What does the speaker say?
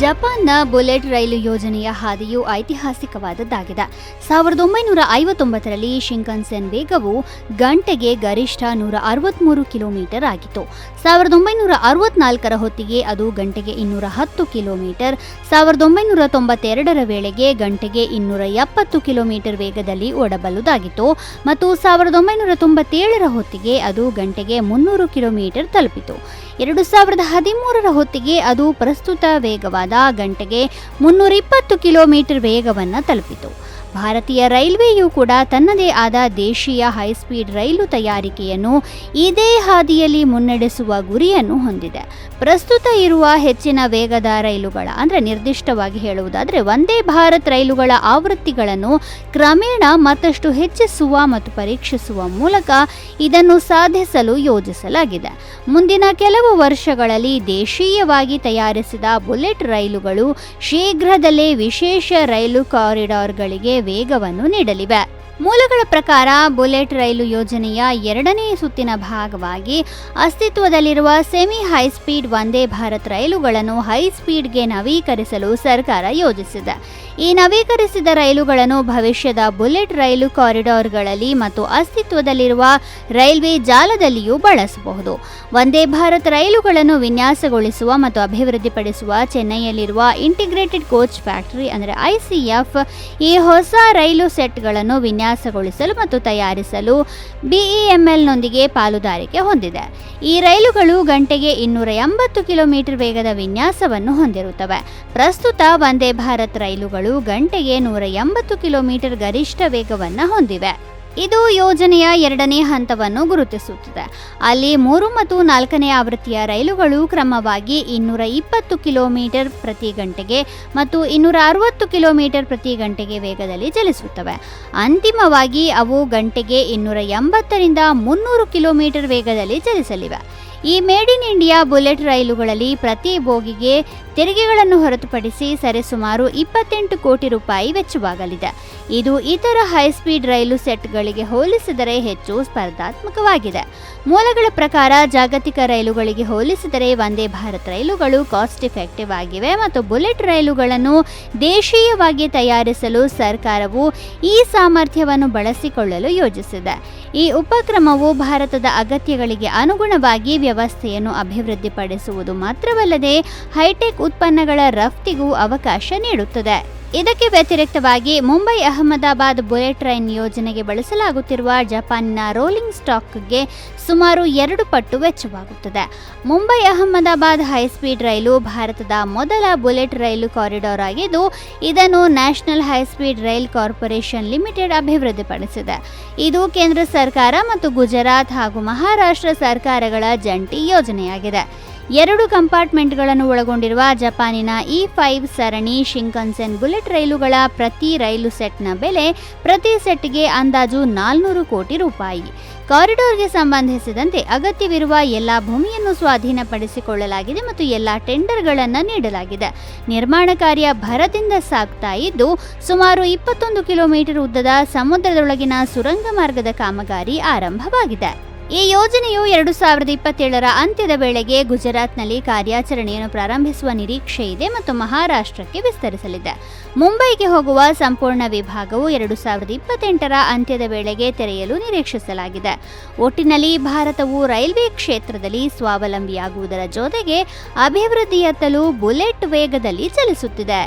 ಜಪಾನ್ನ ಬುಲೆಟ್ ರೈಲು ಯೋಜನೆಯ ಹಾದಿಯು ಐತಿಹಾಸಿಕವಾದದ್ದಾಗಿದೆ. ಸಾವಿರದ ಒಂಬೈನೂರ ಐವತ್ತೊಂಬತ್ತರಲ್ಲಿ ಶಿಂಕನ್ಸೆನ್ ವೇಗವು ಗಂಟೆಗೆ ಗರಿಷ್ಠ ನೂರ ಅರವತ್ತ್ಮೂರು ಕಿಲೋಮೀಟರ್ ಆಗಿತ್ತು. ಸಾವಿರದ ಒಂಬೈನೂರ ಅರವತ್ನಾಲ್ಕರ ಹೊತ್ತಿಗೆ ಅದು ಗಂಟೆಗೆ ಇನ್ನೂರ ಹತ್ತು ಕಿಲೋಮೀಟರ್, ಸಾವಿರದ ಒಂಬೈನೂರ ತೊಂಬತ್ತೆರಡರ ವೇಳೆಗೆ ಗಂಟೆಗೆ ಇನ್ನೂರ ಎಪ್ಪತ್ತು ಕಿಲೋಮೀಟರ್ ವೇಗದಲ್ಲಿ ಓಡಬಲ್ಲುದಾಗಿತ್ತು ಮತ್ತು ಸಾವಿರದ ಒಂಬೈನೂರ ತೊಂಬತ್ತೇಳರ ಹೊತ್ತಿಗೆ ಅದು ಗಂಟೆಗೆ ಮುನ್ನೂರು ಕಿಲೋಮೀಟರ್ ತಲುಪಿತು. ಎರಡು ಸಾವಿರದ ಹದಿಮೂರರ ಹೊತ್ತಿಗೆ ಅದು ಪ್ರಸ್ತುತ ವೇಗವಾದ ಗಂಟೆಗೆ ಮುನ್ನೂರ ಇಪ್ಪತ್ತು ಕಿಲೋಮೀಟರ್ ವೇಗವನ್ನು ತಲುಪಿತು. ಭಾರತೀಯ ರೈಲ್ವೆಯು ಕೂಡ ತನ್ನದೇ ಆದ ದೇಶೀಯ ಹೈಸ್ಪೀಡ್ ರೈಲು ತಯಾರಿಕೆಯನ್ನು ಇದೇ ಹಾದಿಯಲ್ಲಿ ಮುನ್ನಡೆಸುವ ಗುರಿಯನ್ನು ಹೊಂದಿದೆ. ಪ್ರಸ್ತುತ ಇರುವ ಹೆಚ್ಚಿನ ವೇಗದ ರೈಲುಗಳ, ಅಂದರೆ ನಿರ್ದಿಷ್ಟವಾಗಿ ಹೇಳುವುದಾದರೆ ಒಂದೇ ಭಾರತ್ ರೈಲುಗಳ ಆವೃತ್ತಿಗಳನ್ನು ಕ್ರಮೇಣ ಮತ್ತಷ್ಟು ಹೆಚ್ಚಿಸುವ ಮತ್ತು ಪರೀಕ್ಷಿಸುವ ಮೂಲಕ ಇದನ್ನು ಸಾಧಿಸಲು ಯೋಜಿಸಲಾಗಿದೆ. ಮುಂದಿನ ಕೆಲವು ವರ್ಷಗಳಲ್ಲಿ ದೇಶೀಯವಾಗಿ ತಯಾರಿಸಿದ ಬುಲೆಟ್ ರೈಲುಗಳು ಶೀಘ್ರದಲ್ಲೇ ವಿಶೇಷ ರೈಲು ಕಾರಿಡಾರ್ಗಳಿಗೆ ವೇಗವನ್ನು ನೀಡಲಿವೆ. ಮೂಲಗಳ ಪ್ರಕಾರ ಬುಲೆಟ್ ರೈಲು ಯೋಜನೆಯ ಎರಡನೇ ಸುತ್ತಿನ ಭಾಗವಾಗಿ ಅಸ್ತಿತ್ವದಲ್ಲಿರುವ ಸೆಮಿ ಹೈಸ್ಪೀಡ್ ವಂದೇ ಭಾರತ್ ರೈಲುಗಳನ್ನು ಹೈಸ್ಪೀಡ್ಗೆ ನವೀಕರಿಸಲು ಸರ್ಕಾರ ಯೋಜಿಸಿದೆ. ಈ ನವೀಕರಿಸಿದ ರೈಲುಗಳನ್ನು ಭವಿಷ್ಯದ ಬುಲೆಟ್ ರೈಲು ಕಾರಿಡಾರ್ಗಳಲ್ಲಿ ಮತ್ತು ಅಸ್ತಿತ್ವದಲ್ಲಿರುವ ರೈಲ್ವೆ ಜಾಲದಲ್ಲಿಯೂ ಬಳಸಬಹುದು. ವಂದೇ ಭಾರತ್ ರೈಲುಗಳನ್ನು ವಿನ್ಯಾಸಗೊಳಿಸುವ ಮತ್ತು ಅಭಿವೃದ್ಧಿಪಡಿಸುವ ಚೆನ್ನೈಯಲ್ಲಿರುವ ಇಂಟಿಗ್ರೇಟೆಡ್ ಕೋಚ್ ಫ್ಯಾಕ್ಟರಿ ಅಂದರೆ ಐಸಿಎಫ್ ಈ ಹೊಸ ರೈಲು ಸೆಟ್ಗಳನ್ನು ವಿನ್ಯಾಸಗೊಳಿಸಲು ಮತ್ತು ತಯಾರಿಸಲು ಬಿಇಎಂಎಲ್ನೊಂದಿಗೆ ಪಾಲುದಾರಿಕೆ ಹೊಂದಿದೆ. ಈ ರೈಲುಗಳು ಗಂಟೆಗೆ ಇನ್ನೂರ ಎಂಬತ್ತು ಕಿಲೋಮೀಟರ್ ವೇಗದ ವಿನ್ಯಾಸವನ್ನು ಹೊಂದಿರುತ್ತವೆ. ಪ್ರಸ್ತುತ ವಂದೇ ಭಾರತ್ ರೈಲುಗಳು ಗಂಟೆಗೆ ನೂರ ಎಂಬತ್ತು ಕಿಲೋಮೀಟರ್ ಗರಿಷ್ಠ ವೇಗವನ್ನು ಹೊಂದಿವೆ. ಇದು ಯೋಜನೆಯ ಎರಡನೇ ಹಂತವನ್ನು ಗುರುತಿಸುತ್ತದೆ. ಅಲ್ಲಿ ಮೂರು ಮತ್ತು ನಾಲ್ಕನೇ ಆವೃತ್ತಿಯ ರೈಲುಗಳು ಕ್ರಮವಾಗಿ ಇನ್ನೂರ ಇಪ್ಪತ್ತು ಕಿಲೋಮೀಟರ್ ಪ್ರತಿ ಗಂಟೆಗೆ ಮತ್ತು ಇನ್ನೂರ ಅರವತ್ತು ಕಿಲೋಮೀಟರ್ ಪ್ರತಿ ಗಂಟೆಗೆ ವೇಗದಲ್ಲಿ ಚಲಿಸುತ್ತವೆ. ಅಂತಿಮವಾಗಿ ಅವು ಗಂಟೆಗೆ ಇನ್ನೂರ ಎಂಬತ್ತರಿಂದ ಮುನ್ನೂರು ಕಿಲೋಮೀಟರ್ ವೇಗದಲ್ಲಿ ಚಲಿಸಲಿವೆ. He made in India bullet ರೈಲುಗಳಲ್ಲಿ ಪ್ರತಿ ಬೋಗಿಗೆ ತೆರಿಗೆಗಳನ್ನು ಹೊರತುಪಡಿಸಿ ಸರಿಸುಮಾರು ಇಪ್ಪತ್ತೆಂಟು ಕೋಟಿ ರೂಪಾಯಿ ವೆಚ್ಚವಾಗಲಿದೆ. ಇದು ಇತರ ಹೈಸ್ಪೀಡ್ ರೈಲು ಸೆಟ್ಗಳಿಗೆ ಹೋಲಿಸಿದರೆ ಹೆಚ್ಚು ಸ್ಪರ್ಧಾತ್ಮಕವಾಗಿದೆ. ಮೂಲಗಳ ಪ್ರಕಾರ ಜಾಗತಿಕ ರೈಲುಗಳಿಗೆ ಹೋಲಿಸಿದರೆ ವಂದೇ ಭಾರತ್ ರೈಲುಗಳು ಕಾಸ್ಟ್ ಇಫೆಕ್ಟಿವ್ ಆಗಿವೆ ಮತ್ತು ಬುಲೆಟ್ ರೈಲುಗಳನ್ನು ದೇಶೀಯವಾಗಿ ತಯಾರಿಸಲು ಸರ್ಕಾರವು ಈ ಸಾಮರ್ಥ್ಯವನ್ನು ಬಳಸಿಕೊಳ್ಳಲು ಯೋಜಿಸಿದೆ. ಈ ಉಪಕ್ರಮವು ಭಾರತದ ಅಗತ್ಯಗಳಿಗೆ ಅನುಗುಣವಾಗಿ ವ್ಯವಸ್ಥೆಯನ್ನು ಅಭಿವೃದ್ಧಿಪಡಿಸುವುದು ಮಾತ್ರವಲ್ಲದೆ ಹೈಟೆಕ್ ಉತ್ಪನ್ನಗಳ ರಫ್ತಿಗೂ ಅವಕಾಶ ನೀಡುತ್ತದೆ. ಇದಕ್ಕೆ ವ್ಯತಿರಿಕ್ತವಾಗಿ ಮುಂಬೈ ಅಹಮದಾಬಾದ್ ಬುಲೆಟ್ ರೈನ್ ಯೋಜನೆಗೆ ಬಳಸಲಾಗುತ್ತಿರುವ ಜಪಾನಿನ ರೋಲಿಂಗ್ ಸ್ಟಾಕ್ಗೆ ಸುಮಾರು ಎರಡು ಪಟ್ಟು ವೆಚ್ಚವಾಗುತ್ತದೆ. ಮುಂಬೈ ಅಹಮದಾಬಾದ್ ಹೈಸ್ಪೀಡ್ ರೈಲು ಭಾರತದ ಮೊದಲ ಬುಲೆಟ್ ರೈಲು ಕಾರಿಡಾರ್ ಆಗಿದ್ದು, ಇದನ್ನು national high speed rail corporation limited ಅಭಿವೃದ್ಧಿಪಡಿಸಿದೆ. ಇದು ಕೇಂದ್ರ ಸರ್ಕಾರ ಮತ್ತು ಗುಜರಾತ್ ಹಾಗೂ ಮಹಾರಾಷ್ಟ್ರ ಸರ್ಕಾರಗಳ ಜಂಟಿ ಯೋಜನೆಯಾಗಿದೆ. ಎರಡು ಕಂಪಾರ್ಟ್ಮೆಂಟ್ಗಳನ್ನು ಒಳಗೊಂಡಿರುವ ಜಪಾನಿನ ಇ ಫೈವ್ ಸರಣಿ ಶಿಂಕನ್ಸೆನ್ ಬುಲೆಟ್ ರೈಲುಗಳ ಪ್ರತಿ ರೈಲು ಸೆಟ್ನ ಬೆಲೆ ಪ್ರತಿ ಸೆಟ್ಗೆ ಅಂದಾಜು ನಾಲ್ನೂರು ಕೋಟಿ ರೂಪಾಯಿ. ಕಾರಿಡಾರ್ಗೆ ಸಂಬಂಧಿಸಿದಂತೆ ಅಗತ್ಯವಿರುವ ಎಲ್ಲ ಭೂಮಿಯನ್ನು ಸ್ವಾಧೀನಪಡಿಸಿಕೊಳ್ಳಲಾಗಿದೆ ಮತ್ತು ಎಲ್ಲ ಟೆಂಡರ್ಗಳನ್ನು ನೀಡಲಾಗಿದೆ. ನಿರ್ಮಾಣ ಕಾರ್ಯ ಭರದಿಂದ ಸಾಗ್ತಾ ಇದ್ದು, ಸುಮಾರು ಇಪ್ಪತ್ತೊಂದು ಕಿಲೋಮೀಟರ್ ಉದ್ದದ ಸಮುದ್ರದೊಳಗಿನ ಸುರಂಗ ಮಾರ್ಗದ ಕಾಮಗಾರಿ ಆರಂಭವಾಗಿದೆ. ಈ ಯೋಜನೆಯು ಎರಡು ಸಾವಿರದ ಇಪ್ಪತ್ತೇಳರ ಅಂತ್ಯದ ವೇಳೆಗೆ ಗುಜರಾತ್ನಲ್ಲಿ ಕಾರ್ಯಾಚರಣೆಯನ್ನು ಪ್ರಾರಂಭಿಸುವ ನಿರೀಕ್ಷೆ ಇದೆ ಮತ್ತು ಮಹಾರಾಷ್ಟ್ರಕ್ಕೆ ವಿಸ್ತರಿಸಲಿದೆ. ಮುಂಬೈಗೆ ಹೋಗುವ ಸಂಪೂರ್ಣ ವಿಭಾಗವು ಎರಡು ಸಾವಿರದ ಇಪ್ಪತ್ತೆಂಟರ ಅಂತ್ಯದ ವೇಳೆಗೆ ತೆರೆಯಲು ನಿರೀಕ್ಷಿಸಲಾಗಿದೆ. ಒಟ್ಟಿನಲ್ಲಿ ಭಾರತವು ರೈಲ್ವೆ ಕ್ಷೇತ್ರದಲ್ಲಿ ಸ್ವಾವಲಂಬಿಯಾಗುವುದರ ಜೊತೆಗೆ ಅಭಿವೃದ್ಧಿಯತ್ತಲೂ ಬುಲೆಟ್ ವೇಗದಲ್ಲಿ ಚಲಿಸುತ್ತಿದೆ.